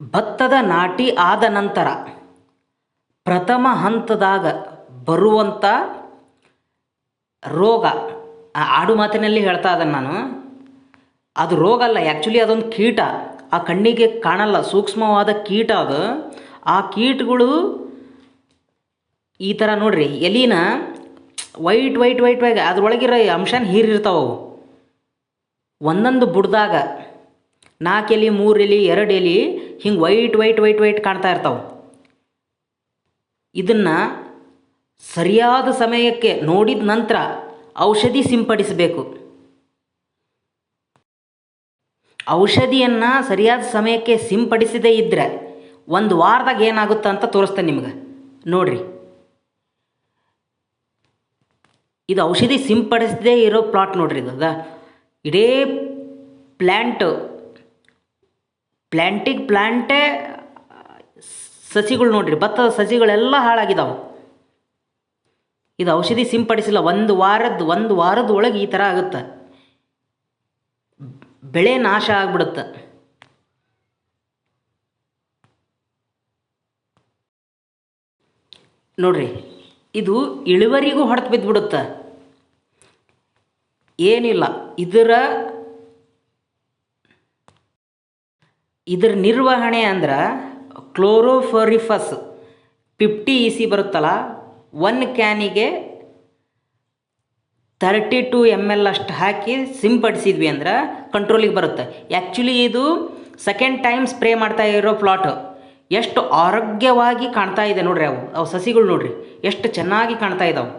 ಭತ್ತದ ನಾಟಿ ಆದ ನಂತರ ಪ್ರಥಮ ಹಂತದಾಗ ಬರುವಂಥ ರೋಗ ಆಡು ಮಾತಿನಲ್ಲಿ ಹೇಳ್ತಾ ಇದ್ದೇನೆ ನಾನು. ಅದು ರೋಗ ಅಲ್ಲ ಆ್ಯಕ್ಚುಲಿ ಅದೊಂದು ಕೀಟ. ಆ ಕಣ್ಣಿಗೆ ಕಾಣಲ್ಲ, ಸೂಕ್ಷ್ಮವಾದ ಕೀಟ ಅದು. ಆ ಕೀಟಗಳು ಈ ಥರ ನೋಡ್ರಿ, ಎಲಿನ ವೈಟ್ ವೈಟ್ ವೈಟ್ ವೈಟ್ ಅದ್ರೊಳಗಿರೋ ಅಂಶನ ಹೀರಿರ್ತಾವೆ ಅವು. ಒಂದೊಂದು ಬುಡ್ದಾಗ ನಾಲ್ಕು ಎಲೆ, ಮೂರು ಎಲೆ, ಎರಡು ಎಲೆ ಹಿಂಗೆ ವೈಟ್ ವೈಟ್ ವೈಟ್ ವೈಟ್ ಕಾಣ್ತಾ ಇರ್ತಾವೆ. ಇದನ್ನು ಸರಿಯಾದ ಸಮಯಕ್ಕೆ ನೋಡಿದ ನಂತರ ಔಷಧಿ ಸಿಂಪಡಿಸಬೇಕು. ಔಷಧಿಯನ್ನು ಸರಿಯಾದ ಸಮಯಕ್ಕೆ ಸಿಂಪಡಿಸದೇ ಇದ್ದರೆ ಒಂದು ವಾರದಾಗ ಏನಾಗುತ್ತೆ ಅಂತ ತೋರಿಸ್ತೇನೆ ನಿಮ್ಗೆ. ನೋಡ್ರಿ. ಇದು ಔಷಧಿ ಸಿಂಪಡಿಸದೇ ಇರೋ ಪ್ಲಾಟ್ ನೋಡ್ರಿ ಇದು. ಅದ ಇಡೀ ಪ್ಲ್ಯಾಂಟ್ ಪ್ಲ್ಯಾಂಟಿಗೆ ಪ್ಲ್ಯಾಂಟೇ ಸಸಿಗಳು ನೋಡ್ರಿ, ಭತ್ತದ ಸಸಿಗಳೆಲ್ಲ ಹಾಳಾಗಿದ್ದಾವೆ ಇದು ಔಷಧಿ ಸಿಂಪಡಿಸಿಲ್ಲ, ಒಂದು ವಾರದ ಒಂದು ವಾರದ ಒಳಗೆ ಈ ಥರ ಆಗುತ್ತೆ. ಬೆಳೆ ನಾಶ ಆಗ್ಬಿಡುತ್ತೆ. ನೋಡ್ರಿ, ಇದು ಇಳುವರಿಗೂ ಹೊಡೆತು ಬಿದ್ದುಬಿಡುತ್ತೆ ಏನಿಲ್ಲ, ಇದರ ಇದರ ನಿರ್ವಹಣೆ ಅಂದ್ರೆ ಕ್ಲೋರೋಫರಿಫಸ್, ಫಿಫ್ಟಿ ಇ ಸಿ ಬರುತ್ತಲ್ಲ, ಒನ್ ಕ್ಯಾನಿಗೆ ತರ್ಟಿ ಟು ಎಂ ಎಲ್ ಅಷ್ಟು ಹಾಕಿ ಸಿಂಪಡಿಸಿದ್ವಿ ಅಂದ್ರೆ ಕಂಟ್ರೋಲಿಗೆ ಬರುತ್ತೆ. ಆ್ಯಕ್ಚುಲಿ ಇದು ಸೆಕೆಂಡ್ ಟೈಮ್ ಸ್ಪ್ರೇ ಮಾಡ್ತಾ ಇರೋ ಪ್ಲಾಟ್ ಎಷ್ಟು ಆರೋಗ್ಯವಾಗಿ ಕಾಣ್ತಾ ಇದೆ ನೋಡ್ರಿ ಅವು. ಅವು ಸಸಿಗಳು ನೋಡ್ರಿ. ಎಷ್ಟು ಚೆನ್ನಾಗಿ ಕಾಣ್ತಾ ಇದ್ದಾವೆ